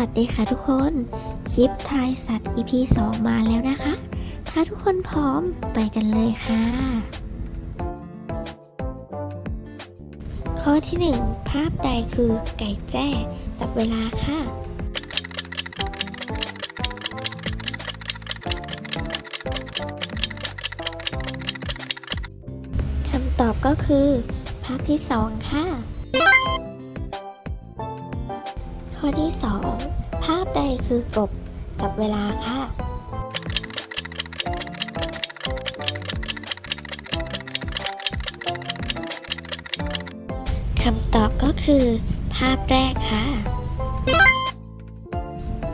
วัสดีค่ะทุกคน คลิปทายสัตว์ EP 2 มาแล้วนะคะ ถ้าทุกคนพร้อมไปกันเลยค่ะ ข้อที่ 1 ภาพใดคือไก่แจ้ จับเวลาค่ะ คำตอบก็คือ ภาพที่ 2 ค่ะ ข้อที่ 2 ภาพใดคือกบ จับเวลาค่ะ คำตอบก็คือ ภาพแรกค่ะ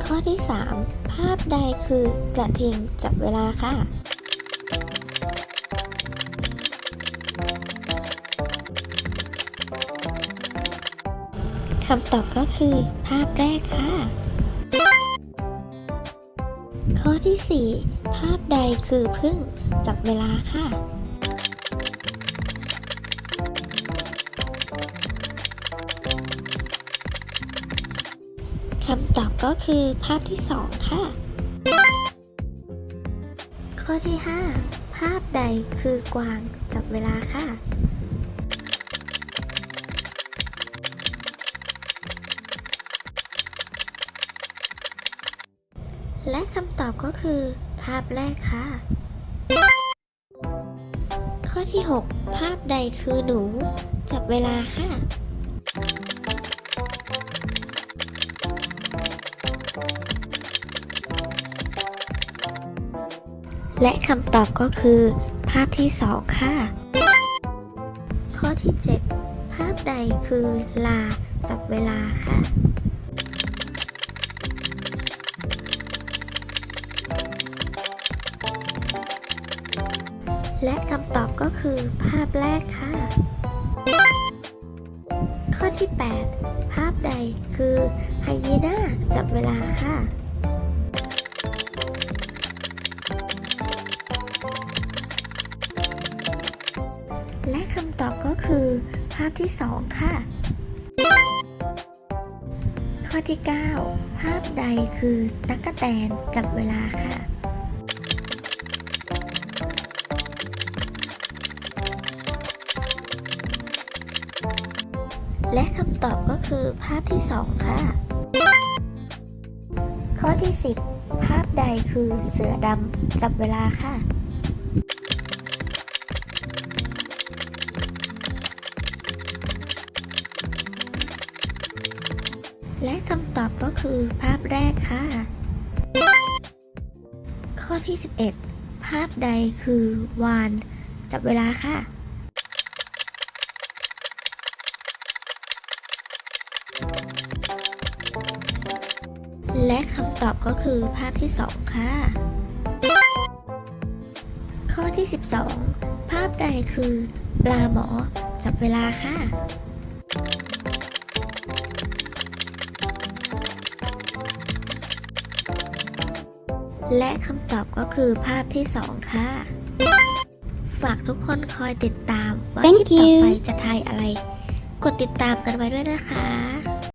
ข้อที่ 3 ภาพใดคือกระทิงจับเวลาค่ะ คำตอบก็คือ ภาพแรกค่ะ ข้อที่ 4 ภาพใดคือพึ่งจับเวลาค่ะ คำตอบก็คือภาพที่ 2 ค่ะ ข้อที่ 5 ภาพใดคือกวางจับเวลาค่ะ และคำตอบก็คือ ภาพแรกค่ะ ข้อที่ 6 ภาพใดคือหนู จับเวลาค่ะและคำตอบก็คือ ภาพที่ 2 ค่ะ ข้อที่ 7 ภาพใดคือลาจับเวลาค่ะ และคำตอบก็คือ ภาพแรกค่ะ ข้อที่ 8 ภาพใดคือไฮยีน่าจับเวลาค่ะและคำตอบก็คือ ภาพที่ 2 ค่ะ ข้อที่ 9 ภาพใดคือตั๊กแตนจับเวลาค่ะ และคำตอบก็คือภาพที่ 2 ค่ะ ข้อที่ 10 ภาพใดคือเสือดำจับเวลาค่ะและคำตอบก็คือภาพแรกค่ะ ข้อที่ 11 ภาพใดคือวาน จับเวลาค่ะ และคำตอบก็คือภาพที่ 2 ค่ะ ข้อที่ 12 ภาพใดคือ ปลาหมอ จับเวลาค่ะและคำตอบก็คือภาพที่ 2 ค่ะ ฝากทุกคนคอยติดตามว่าคลิปต่อไปจะทายอะไร กดติดตามกันไว้ด้วยนะคะ